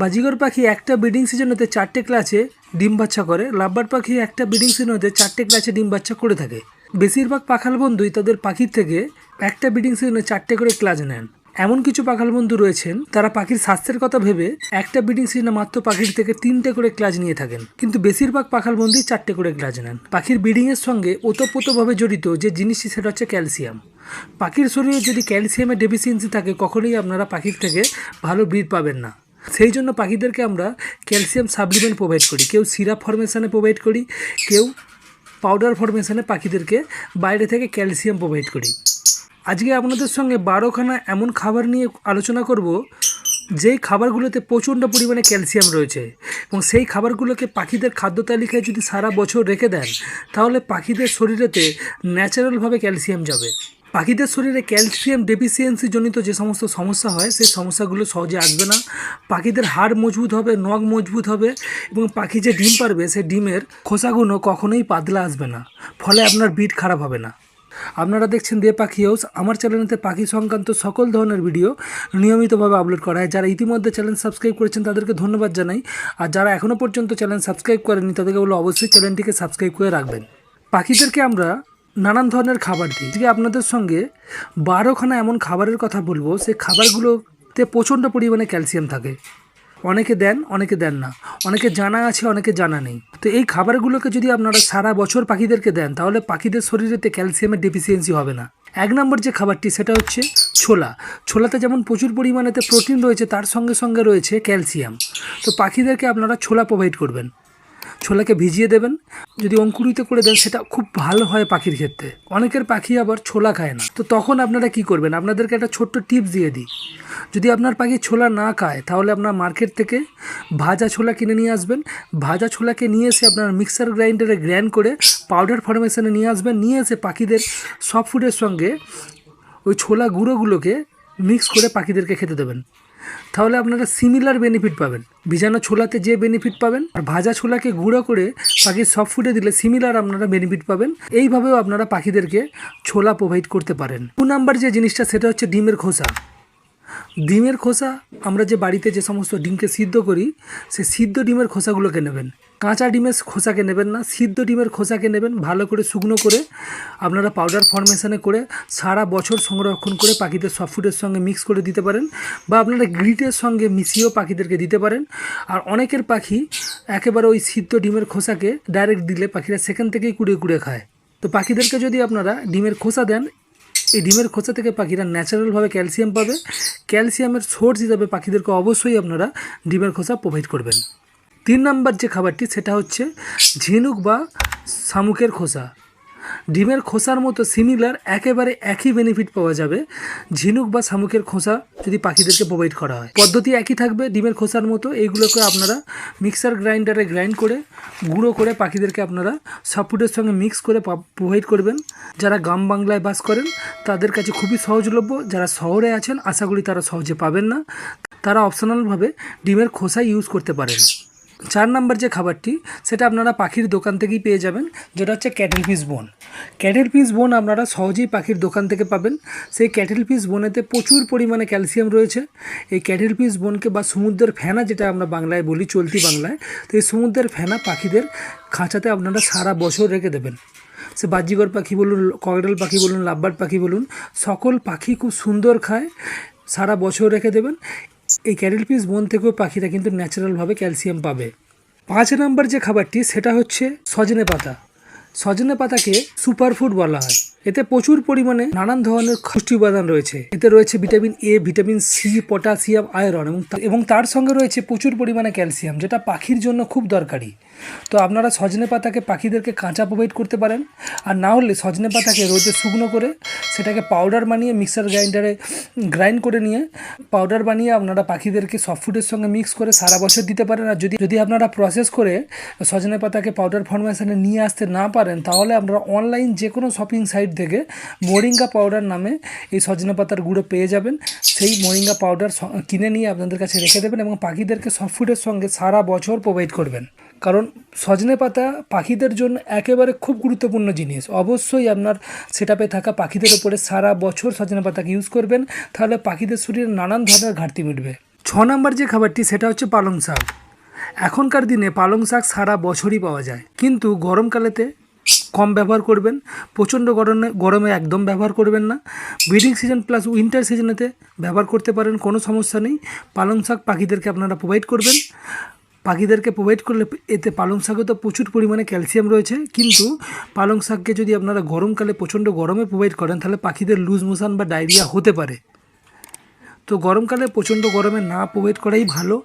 বাজিগর পাখি একটা ব্রিডিং সিজনেতে চারটে ক্লাচে ডিম বাচ্চা করে, লাভবার পাখি একটা ব্রিডিং সিজনেতে চারটে ক্লাচে ডিম বাচ্চা করে থাকে। বেশিরভাগ পাখাল বন্ধুই তাদের পাখির থেকে একটা ব্রিডিং সিজনে চারটে করে ক্লাচ নেন। এমন কিছু পাখাল বন্ধু রয়েছেন, তারা পাখির স্বাস্থ্যের কথা ভেবে একটা ব্রিডিং সিজনে মাত্র পাখির থেকে তিনটে করে ক্লাচ নিয়ে থাকেন। কিন্তু বেশিরভাগ পাখাল বন্ধুই চারটে করে ক্লাচ নেন। পাখির ব্রিডিং এর সঙ্গে ওতপ্রোতভাবে জড়িত যে জিনিসটি সেটা হচ্ছে ক্যালসিয়াম। পাখির শরীরে যদি ক্যালসিয়ামের ডেফিসিয়েন্সি থাকে, কখনোই আপনারা পাখির থেকে ভালো ব্রিড পাবেন না। সেই জন্য পাখিদেরকে আমরা ক্যালসিয়াম সাপ্লিমেন্ট প্রোভাইড করি। কেউ সিরাপ ফরমেশনে প্রোভাইড করি, কেউ পাউডার ফরমেশনে পাখিদেরকে বাইরে থেকে ক্যালসিয়াম প্রোভাইড করি। আজকে আপনাদের সঙ্গে বারোখানা এমন খাবার নিয়ে আলোচনা করব, যেই খাবারগুলোতে প্রচণ্ড পরিমাণে ক্যালসিয়াম রয়েছে এবং সেই খাবারগুলোকে পাখিদের খাদ্য তালিকায় যদি সারা বছর রেখে দেন, তাহলে পাখিদের শরীরেতে ন্যাচারালভাবে ক্যালসিয়াম যাবে। পাখিদের শরীরে ক্যালসিয়াম ডেফিসিয়েন্সি জনিত যে সমস্ত সমস্যা হয়, সেই সমস্যাগুলো সহজে আসবে না। পাখিদের হাড় মজবুত হবে, নখ মজবুত হবে এবং পাখি যে ডিম পারবে সেই ডিমের খোসাগুলো কখনোই পাতলা আসবে না। ফলে আপনার বিট খারাপ হবে না। আপনারা দেখছেন দে পাখি হাউস। আমার চ্যানেলেতে পাখি সংক্রান্ত সকল ধরনের ভিডিও নিয়মিতভাবে আপলোড করা হয়। যারা ইতিমধ্যে চ্যানেল সাবস্ক্রাইব করেছেন, তাদেরকে ধন্যবাদ জানাই। আর যারা এখনও পর্যন্ত চ্যানেল সাবস্ক্রাইব করেনি তাদেরকে বলো অবশ্যই চ্যানেলটিকে সাবস্ক্রাইব করে রাখবেন। পাখিদেরকে আমরা নানান ধরনের খাবার দিই। আজকে আপনাদের সঙ্গে বারোখানা এমন খাবারের কথা বলব, সেই খাবারগুলোতে প্রচণ্ড পরিমাণে ক্যালসিয়াম থাকে। অনেকে দেন অনেকে দেন না। অনেকে জানা আছে, অনেকে জানা নেই। তো এই খাবারগুলোকে যদি আপনারা সারা বছর পাখিদেরকে দেন, তাহলে পাখিদের শরীরেতে ক্যালসিয়ামের ডেফিসিয়েন্সি হবে না। এক নম্বর যে খাবারটি, সেটা হচ্ছে ছোলা। ছোলাতে যেমন প্রচুর পরিমাণেতে প্রোটিন রয়েছে, তার সঙ্গে সঙ্গে রয়েছে ক্যালসিয়াম। তো পাখিদেরকে আপনারা ছোলা প্রোভাইড করবেন। ছোলাকে ভিজিয়ে দেবেন। যদি অঙ্কুরিত করে দেন, সেটা খুব ভালো হয় পাখির ক্ষেত্রে। অনেকের পাখি আবার ছোলা খায় না। তো তখন আপনারা কি করবেন? আপনাদেরকে একটা ছোট্ট টিপস দিয়ে দিই। যদি আপনার পাখি ছোলা না খায়, তাহলে আপনার মার্কেট থেকে ভাজা ছোলা কিনে নিয়ে আসবেন। ভাজা ছোলাকে নিয়ে এসে আপনার মিক্সার গ্রাইন্ডারে গ্র্যান্ড করে পাউডার ফরমেশনে নিয়ে আসবেন। নিয়ে এসে পাখিদের সব ফুডের সঙ্গে ওই ছোলা গুঁড়োগুলোকে মিক্স করে পাখিদেরকে খেতে দেবেন। তাহলে আপনারা সিমিলার বেনিফিট পাবেন। ভিজানো ছোলাতে যে বেনিফিট পাবেন, আর ভাজা ছোলাকে গুঁড়ো করে পাখির সব ফুডে দিলে সিমিলার আপনারা বেনিফিট পাবেন। এইভাবেও আপনারা পাখিদেরকে ছোলা প্রোভাইড করতে পারেন। দু নাম্বার যে জিনিসটা, সেটা হচ্ছে ডিমের খোসা। ডিমের খোসা, আমরা যে বাড়িতে যে সমস্ত ডিমকে সিদ্ধ করি সে সিদ্ধ ডিমের খোসাগুলোকে নেবেন। কাঁচা ডিমের খোসাকে নেবেন না, সিদ্ধ ডিমের খোসাকে নেবেন, ভালো করে শুকনো করে আপনারা পাউডার ফরমেশনে করে সারা বছর সংরক্ষণ করে পাখিদের সফট ফুডের সঙ্গে মিক্স করে দিতে পারেন বা আপনারা গ্রিটের সঙ্গে মিশিয়েও পাখিদেরকে দিতে পারেন। আর অনেকের পাখি একেবারে ওই সিদ্ধ ডিমের খোসাকে ডাইরেক্ট দিলে পাখিরা সেখান থেকেই কুড়িয়ে কুড়িয়ে খায়। তো পাখিদেরকে যদি আপনারা ডিমের খোসা দেন, এই ডিমের খোসা থেকে পাখিরা ন্যাচারালভাবে ক্যালসিয়াম পাবে। ক্যালসিয়ামের সোর্স হিসাবে পাখিদেরকে অবশ্যই আপনারা ডিমের খোসা প্রোভাইড করবেন। তিন নাম্বার যে খাবারটি, সেটা হচ্ছে ঝিনুক বা শামুকের খোসা। ডিমের খোসার মতো সিমিলার একেবারে একই বেনিফিট পাওয়া যাবে। ঝিনুক বা শামুকের খোসা যদি পাখিদেরকে প্রোভাইড করা হয়। পদ্ধতি একই থাকবে ডিমের খোসার মতো। এইগুলোকে আপনারা মিক্সার গ্রাইন্ডারে গ্রাইন্ড করে, গুঁড়ো করে পাখিদেরকে আপনারা সব ফুডের সঙ্গে মিক্স করে প্রোভাইড করবেন। যারা গ্রাম বাংলায় বাস করেন, তাদের কাছে খুবই সহজলভ্য। যারা শহরে আছেন, আশা করি তারা সহজে পাবেন না। তারা অপশনালভাবে ডিমের খোসা ইউজ করতে পারেন। চার নাম্বার যে খাবারটি, সেটা আপনারা পাখির দোকান থেকেই পেয়ে যাবেন, যেটা হচ্ছে cuttlefish bone cuttlefish bone আপনারা সহজেই পাখির দোকান থেকে পাবেন। সেই ক্যাটেল পিস বোনেতে প্রচুর পরিমাণে ক্যালসিয়াম রয়েছে। এই ক্যাটেল পিস বোনকে বা সমুদ্রের ফেনা যেটা আমরা বাংলায় বলি, চলতি বাংলায়, তো এই সমুদ্রের ফেনা পাখিদের খাঁচাতে আপনারা সারা বছর রেখে দেবেন। সে বাজিগর পাখি বলুন ককডেল পাখি বলুন লাভবার্ড পাখি বলুন, সকল পাখি খুব সুন্দর খায়, সারা বছর রেখে দেবেন। এই ক্যারেল পিস বন থেকেও পাখিরা কিন্তু ন্যাচারালভাবে ক্যালসিয়াম পাবে। পাঁচ নম্বর যে খাবারটি, সেটা হচ্ছে সজনে পাতা। সজনে পাতাকে সুপারফুড বলা হয়। এতে প্রচুর পরিমাণে নানান ধরনের খুষ্টি উপাদান রয়েছে। এতে রয়েছে vitamin A vitamin C potassium iron এবং এবং তার সঙ্গে রয়েছে প্রচুর পরিমাণে ক্যালসিয়াম যেটা পাখির জন্য খুব দরকারি। তো আপনারা সজনে পাতাকে পাখিদেরকে কাঁচা প্রোভাইড করতে পারেন। আর না হলে সজনে পাতাকে রোদে শুকনো করে সেটাকে পাউডার বানিয়ে মিক্সার গ্রাইন্ডারে গ্রাইন্ড করে নিয়ে পাউডার বানিয়ে আপনারা পাখিদেরকে সফট ফুডের সঙ্গে মিক্স করে সারা বছর দিতে পারেন। আর যদি যদি আপনারা প্রসেস করে সজনে পাতাকে পাউডার ফরমেশনে নিয়ে আসতে না পারেন, তাহলে আপনারা অনলাইন যে কোনো শপিং সাইট থেকে মোরিঙ্গা পাউডার নামে এই সজনে পাতার গুঁড়ো পেয়ে যাবেন। সেই মোরিঙ্গা পাউডার কিনে নিয়ে আপনাদের কাছে রেখে দেবেন এবং পাখিদেরকে সফট ফুডের সঙ্গে সারা বছর প্রোভাইড করবেন। কারণ সজনে পাতা পাখিদের জন্য একেবারে খুব গুরুত্বপূর্ণ জিনিস। অবশ্যই আপনার সেটাপে থাকা পাখিদের উপরে সারা বছর সজনে পাতাকে ইউজ করবেন? তাহলে পাখিদের শরীরে নানান ধরনের ঘাটতি মিটবে। ছ নম্বর যে খাবারটি, সেটা হচ্ছে পালং শাক। এখনকার দিনে পালং শাক সারা বছরই পাওয়া যায়। কিন্তু গরমকালেতে কম ব্যবহার করবেন, প্রচণ্ড গরমে গরমে একদম ব্যবহার করবেন না। ব্রিডিং সিজন প্লাস উইন্টার সিজনেতে ব্যবহার করতে পারেন, কোনো সমস্যা নেই। পালং শাক পাখিদেরকে আপনারা প্রোভাইড করবেন। পাখিদেরকে প্রোভাইড করলে এতে পালং শাকে তো প্রচুর পরিমাণে ক্যালসিয়াম রয়েছে। কিন্তু পালং শাককে যদি আপনারা গরমকালে প্রচণ্ড গরমে প্রোভাইড করেন, তাহলে পাখিদের লুজ মোশন বা ডায়রিয়া হতে পারে। তো গরমকালে প্রচণ্ড গরমে না প্রোভাইড করাই ভালো।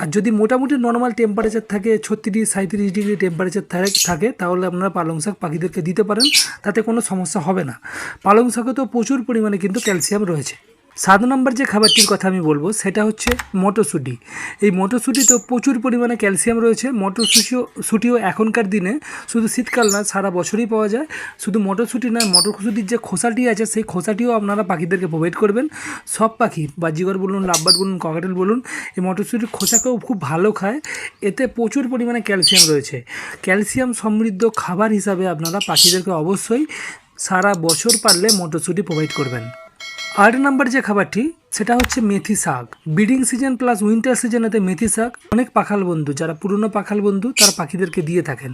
আর যদি মোটামুটি নর্মাল টেম্পারেচার থাকে, ছত্রিশ সাঁত্রিশ ডিগ্রি টেম্পারেচার থাকে তাহলে আপনারা পালং শাক পাখিদেরকে দিতে পারেন। তাতে কোনো সমস্যা হবে না। পালং শাকে তো প্রচুর পরিমাণে কিন্তু ক্যালসিয়াম রয়েছে। সাত নম্বর যে খাবারটির কথা আমি বলব, সেটা হচ্ছে মটরশুঁটি। এই মটরশুঁটিতে প্রচুর পরিমাণে ক্যালসিয়াম রয়েছে। মটরশুঁটিও, শুটিও এখনকার দিনে শুধু শীতকাল না, সারা বছরই পাওয়া যায়। শুধু মটরশুঁটি নয়, মটরশুঁটির যে খোসাটি আছে, সেই খোসাটিও আপনারা পাখিদেরকে প্রোভাইড করবেন। সব পাখি, বাজিগর বলুন লাভবার্ড বলুন, ককাটেল বলুন, এই মটরশুঁটির খোসাকেও খুব ভালো খায়। এতে প্রচুর পরিমাণে ক্যালসিয়াম রয়েছে। ক্যালসিয়াম সমৃদ্ধ খাবার হিসাবে আপনারা পাখিদেরকে অবশ্যই সারা বছর পারলে মটরশুঁটি প্রোভাইড করবেন। আট নাম্বার যে খাবারটি সেটা হচ্ছে মেথি শাক। ব্রিডিং সিজন প্লাস উইন্টার সিজনেতে মেথি শাক অনেক পাখাল বন্ধু। যারা পুরনো পাখাল বন্ধু, তারা পাখিদেরকে দিয়ে থাকেন।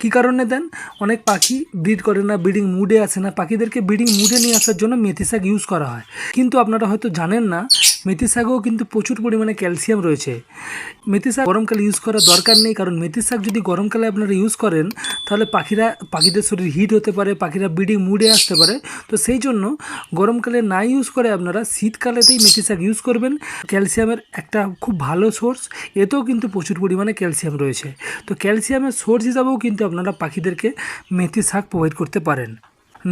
কি কারণে দেন? অনেক পাখি ব্রিড করে না ব্রিডিং মুডে আসে না। পাখিদেরকে ব্রিডিং মুডে নিয়ে আসার জন্য মেথি শাক ইউজ করা হয়। কিন্তু আপনারা হয়তো জানেন না, মেথি শাকেও কিন্তু প্রচুর পরিমাণে ক্যালসিয়াম রয়েছে। মেথি শাক গরমকালে ইউজ করার দরকার নেই, কারণ মেথি শাক যদি গরমকালে আপনারা ইউজ করেন, তাহলে পাখিরা, পাখিদের শরীর হিট হতে পারে, পাখিরা ব্রিডিং মুডে আসতে পারে। তো সেই জন্য গরমকালে না ইউজ করে আপনারা শীতকালেতেই মেথি শাক ইউজ করবেন। ক্যালসিয়ামের একটা খুব ভালো সোর্স এতেও কিন্তু প্রচুর পরিমাণে ক্যালসিয়াম রয়েছে। তো ক্যালসিয়ামের সোর্স হিসাবেও কিন্তু আপনারা পাখিদেরকে মেথি শাক প্রোভাইড করতে পারেন।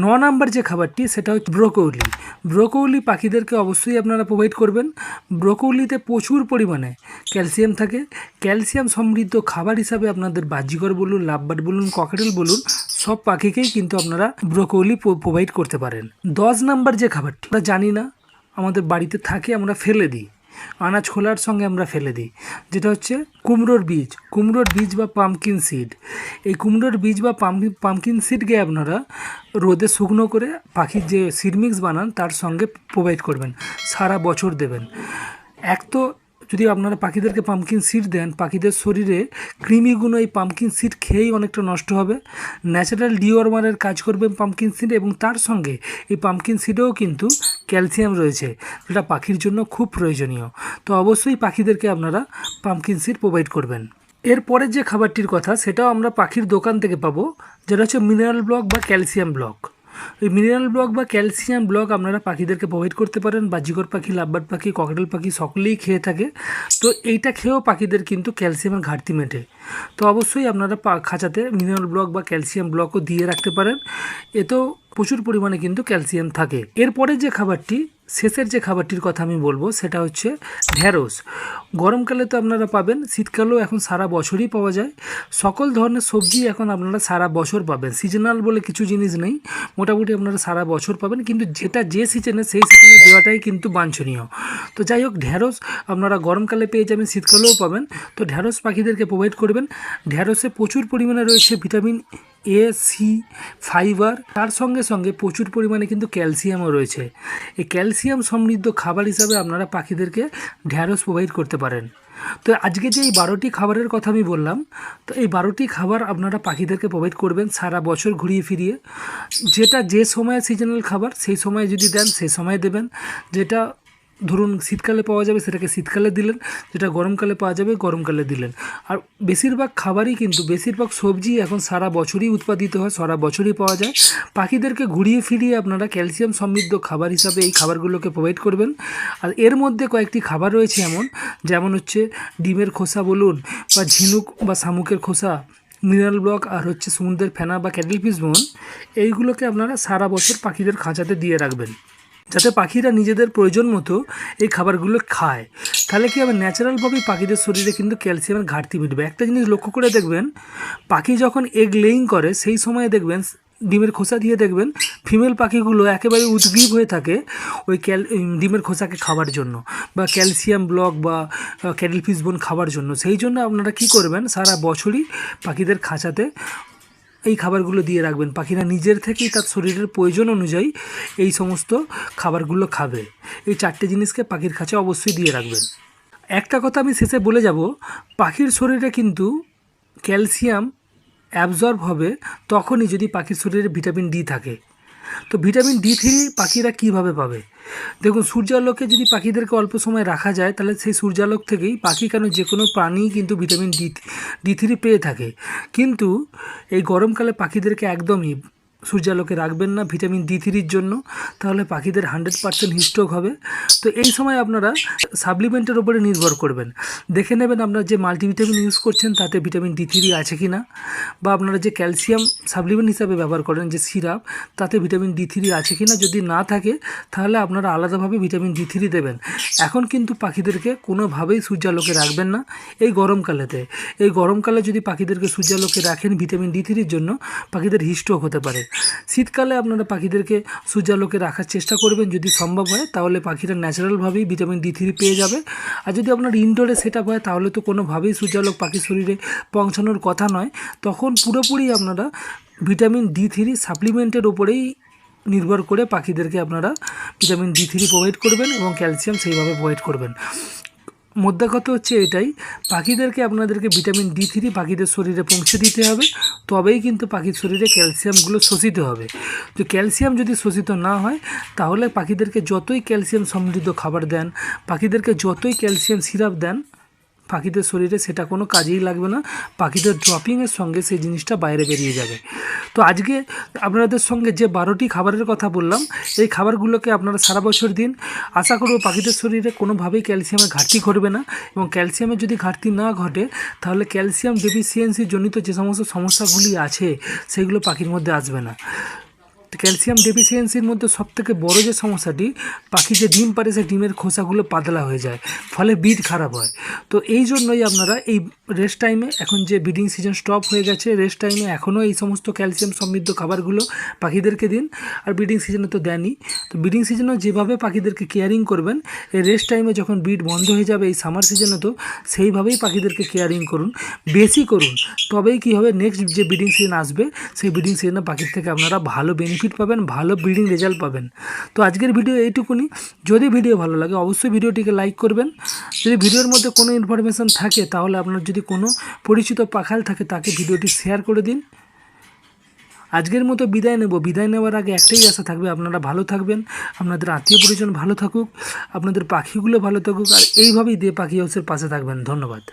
ন নাম্বার যে খাবারটি, সেটা হচ্ছে ব্রোকৌলি। ব্রোকৌলি পাখিদেরকে অবশ্যই আপনারা প্রোভাইড করবেন। ব্রোকৌলিতে প্রচুর পরিমাণে ক্যালসিয়াম থাকে। ক্যালসিয়াম সমৃদ্ধ খাবার হিসাবে আপনাদের বাজিকর বলুন, লাভবার্ড বলুন ককাটেল বলুন, সব পাখিকেই কিন্তু আপনারা ব্রোকৌলি প্রোভাইড করতে পারেন। দশ নাম্বার যে খাবারটি, আমরা জানি না আমাদের বাড়িতে থাকে, আমরা ফেলে দিই। আনাজ খোলার সঙ্গে আমরা ফেলে দিই। যেটা হচ্ছে কুমড়োর বীজ। কুমড়োর বীজ বা পামকিন সিড এই কুমড়োর বীজ বা পামকিন সিডকে আপনারা রোদে শুকনো করে পাখির যে সিড মিক্স বানান, তার সঙ্গে প্রোভাইড করবেন। সারা বছর দেবেন। এক তো যদি আপনারা পাখিদেরকে পামকিন সিড দেন, পাখিদের শরীরে কৃমিগুলো এই পামকিন সিড খেয়েই অনেকটা নষ্ট হবে। ন্যাচারাল ডিওয়ার্মারের কাজ করবে পামকিন সিড এবং তার সঙ্গে এই পামকিন সিডেও কিন্তু ক্যালসিয়াম রয়েছে, যেটা পাখির জন্য খুব প্রয়োজনীয়। তো অবশ্যই পাখিদেরকে আপনারা পামকিন সিড প্রোভাইড করবেন। এরপরের যে খাবারটির কথা, সেটাও আমরা পাখির দোকান থেকে পাবো, যেটা হচ্ছে মিনারেল ব্লক বা ক্যালসিয়াম ব্লক মিনারেল ব্লক বা ক্যালসিয়াম ব্লক আপনারা পাখিদেরকে প্রোভাইড করতে পারেন। বা বাজিকর পাখি লাভবার পাখি ককটেল পাখি সকলেই খেয়ে থাকে। তো এইটা খেয়েও পাখিদের কিন্তু ক্যালসিয়ামের ঘাটতি মেটে। তো অবশ্যই আপনারা খাঁচাতে মিনারেল ব্লক বা ক্যালসিয়াম ব্লকও দিয়ে রাখতে পারেন। এতেও প্রচুর পরিমাণে কিন্তু ক্যালসিয়াম থাকে। এরপরে যে খাবারটি, শেষের যে খাবারটির কথা আমি বলব, সেটা হচ্ছে ঢ্যাঁড়স গরমকালে তো আপনারা পাবেন, শীতকালেও এখন সারা বছরই পাওয়া যায়। সকল ধরনের সবজি এখন আপনারা সারা বছর পাবেন। সিজনাল বলে কিছু জিনিস নেই, মোটামুটি আপনারা সারা বছর পাবেন, কিন্তু যেটা যে সিজনে, সেই সিজনে দেওয়াটাই কিন্তু বাঞ্ছনীয়। তো যাই হোক ঢ্যাঁড়স আপনারা গরমকালে পেয়ে যাবেন, শীতকালেও পাবেন। তো ঢ্যাঁড়স পাখিদেরকে প্রোভাইড করবেন। ঢ্যাঁড়সে প্রচুর পরিমাণে রয়েছে ভিটামিন এ সি ফাইবার তার সঙ্গে সঙ্গে প্রচুর পরিমাণে কিন্তু ক্যালসিয়ামও রয়েছে। এই ক্যালসিয়াম সমৃদ্ধ খাবার হিসাবে আপনারা পাখিদেরকে ঢ্যাঁড়স প্রোভাইড করতে পারেন। তো আজকে যে এই বারোটি খাবারের কথা আমি বললাম, তো এই বারোটি খাবার আপনারা পাখিদেরকে প্রোভাইড করবেন সারা বছর ঘুরিয়ে ফিরিয়ে। যেটা যে সময়ে সিজনাল খাবার, সেই সময়ে যদি দেন সেই সময় দেবেন। যেটা ধরুন শীতকালে পাওয়া যাবে সেটাকে শীতকালে দিলেন, যেটা গরমকালে পাওয়া যাবে গরমকালে দিলেন। আর বেশিরভাগ খাবারই কিন্তু, বেশিরভাগ সবজি এখন সারা বছরই উৎপাদিত হয়, সারা বছরই পাওয়া যায়। পাখিদেরকে ঘুরিয়ে ফিরিয়ে আপনারা ক্যালসিয়াম সমৃদ্ধ খাবার হিসাবে এই খাবারগুলোকে প্রোভাইড করবেন। আর এর মধ্যে কয়েকটি খাবার রয়েছে এমন, যেমন হচ্ছে ডিমের খোসা বলুন, বা ঝিনুক বা শামুকের খোসা, মিনারেল ব্লক, আর হচ্ছে সমুদ্রের ফেনা বা ক্যাটেল পিস বোন। এইগুলোকে আপনারা সারা বছর পাখিদের খাঁচাতে দিয়ে রাখবেন। যাতে পাখিরা নিজেদের প্রয়োজন মতো এই খাবারগুলো খায়। তাহলে কি হবে? ন্যাচারালভাবেই পাখিদের শরীরে কিন্তু ক্যালসিয়ামের ঘাটতি মিটবে। একটা জিনিস লক্ষ্য করে দেখবেন, পাখি যখন এগ লেইং করে, সেই সময়ে দেখবেন, ডিমের খোসা দিয়ে দেখবেন ফিমেল পাখিগুলো একেবারে উদ্গ্রীব হয়ে থাকে ওই ক্যাল ডিমের খোসাকে খাওয়ার জন্য বা ক্যালসিয়াম ব্লক বা ক্যাটেল ফিস বোন খাওয়ার জন্য। সেই জন্য আপনারা কি করবেন, সারা বছরই পাখিদের খাঁচাতে এই খাবারগুলো দিয়ে রাখবেন। পাখিরা নিজের থেকেই তার শরীরের প্রয়োজন অনুযায়ী এই সমস্ত খাবারগুলো খাবে। এই চারটে জিনিসকে পাখির কাছে অবশ্যই দিয়ে রাখবেন। একটা কথা আমি শেষে বলে যাব, পাখির শরীরে কিন্তু ক্যালসিয়াম অ্যাবজর্ব হবে তখনই যদি পাখির শরীরে ভিটামিন ডি থাকে। তো ভিটামিন ডি থ্রি পাখিরা কীভাবে পাবে? দেখুন, সূর্যালোকে যদি পাখিদেরকে অল্প সময় রাখা যায়, তাহলে সেই সূর্যালোক থেকেই পাখি কেন যে কোনো প্রাণী কিন্তু ভিটামিন ডি ডি থ্রি পেয়ে থাকে। কিন্তু এই গরমকালে পাখিদেরকে একদমই সূর্যালোকে রাখবেন না, ভিটামিন ডি থ্রির জন্য, তাহলে পাখিদের হান্ড্রেড পার্সেন্ট হিস্ট্রোক হবে। তো এই সময় আপনারা সাপ্লিমেন্টের উপরে নির্ভর করবেন। দেখে নেবেন আপনারা যে মাল্টিভিটামিন ইউজ করছেন, তাতে ভিটামিন ডি থ্রি আছে কি না বা আপনারা যে ক্যালসিয়াম সাপ্লিমেন্ট হিসাবে ব্যবহার করেন, যে সিরাপ, তাতে ভিটামিন ডি থ্রি আছে কি না যদি না থাকে, তাহলে আপনারা আলাদাভাবে ভিটামিন ডি থ্রি দেবেন। এখন কিন্তু পাখিদেরকে কোনোভাবেই সূর্যালোকে রাখবেন না, এই গরমকালেতে। এই গরমকালে যদি পাখিদেরকে সূর্যালোকে রাখেন ভিটামিন ডি থ্রির জন্য, পাখিদের হিস্ট্রোক হতে পারে। শীতকালে আপনারা পাখিদেরকে সূর্যালোকে রাখার চেষ্টা করবেন, যদি সম্ভব হয়, তাহলে পাখিরা ন্যাচারালভাবেই ভিটামিন ডি থ্রি পেয়ে যাবে। আর যদি আপনার ইনডোরে সেট হয়, তাহলে তো কোনোভাবেই সূর্যালোক পাখির শরীরে পৌঁছানোর কথা নয়। তখন পুরোপুরি আপনারা ভিটামিন ডি থ্রি সাপ্লিমেন্টের ওপরেই নির্ভর করে পাখিদেরকে আপনারা ভিটামিন ডি থ্রি প্রোভাইড করবেন এবং ক্যালসিয়াম সেইভাবে প্রোভাইড করবেন। মোদ্দা কথা হচ্ছে এটাই, পাখিদেরকে আপনাদেরকে ভিটামিন ডি থ্রি পাখিদের শরীরে পৌঁছে দিতে হবে, তবেই কিন্তু পাখির শরীরে ক্যালসিয়ামগুলো শোষিত হবে। তো ক্যালসিয়াম যদি শোষিত না হয়, তাহলে পাখিদেরকে যতই ক্যালসিয়াম সমৃদ্ধ খাবার দেন, পাখিদেরকে যতই ক্যালসিয়াম সিরাপ দেন পাখিদের শরীরে সেটা কোনো কাজেই লাগবে না, পাখিদের ড্রপিংয়ের সঙ্গে সেই জিনিসটা বাইরে বেরিয়ে যাবে। তো আজকে আপনাদের সঙ্গে যে বারোটি খাবারের কথা বললাম, এই খাবারগুলোকে আপনারা সারা বছর দিন আশা করব পাখিদের শরীরে কোনোভাবেই ক্যালসিয়ামের ঘাটতি ঘটবে না এবং ক্যালসিয়ামের যদি ঘাটতি না ঘটে, তাহলে ক্যালসিয়াম ডেফিসিয়েন্সি জনিত যে সমস্ত সমস্যাগুলি আছে, সেগুলো পাখির মধ্যে আসবে না। ক্যালসিয়াম ডেফিসিয়েন্সির মধ্যে সবথেকে বড় যে সমস্যাটি, পাখি যে ডিম পারে সেই ডিমের খোসাগুলো পাতলা হয়ে যায়, ফলে বিট খারাপ হয়। তো এই জন্যই আপনারা এই রেস্ট টাইমে এখন যে ব্রিডিং সিজন স্টপ হয়ে গেছে রেস্ট টাইমে এখনও এই সমস্ত ক্যালসিয়াম সমৃদ্ধ খাবারগুলো পাখিদেরকে দিন, আর ব্রিডিং সিজনে তো দেনই। তো ব্রিডিং সিজনেও যেভাবে পাখিদেরকে কেয়ারিং করবেন, এই রেস্ট টাইমে যখন ব্রিড বন্ধ হয়ে যাবে এই সামার সিজনে তো, সেইভাবেই পাখিদেরকে কেয়ারিং করুন। বেশি করুন। তবেই কী হবে নেক্সট যে ব্রিডিং সিজন আসবে, সেই ব্রিডিং সিজনে পাখির থেকে আপনারা ভালো বেনিফিট পাবেন, ভালো ব্রিডিং রেজাল্ট পাবেন। তো আজকের ভিডিও এইটুকুনি। যদি ভিডিও ভালো লাগে, অবশ্যই ভিডিওটিকে লাইক করবেন। যদি ভিডিওর মধ্যে কোনো ইনফরমেশান থাকে, তাহলে আপনার যদি কোনো পরিচিত পাখাল থাকে, তাকে ভিডিওটি শেয়ার করে দিন। আজকের মতো বিদায় নেব। বিদায় নেওয়ার আগে একটাই আশা থাকবে, আপনারা ভালো থাকবেন, আপনাদের আত্মীয় পরিজন ভালো থাকুক, আপনাদের পাখিগুলো ভালো থাকুক, আর এইভাবেই দিয়ে পাখি হাউসের পাশে থাকবেন। ধন্যবাদ।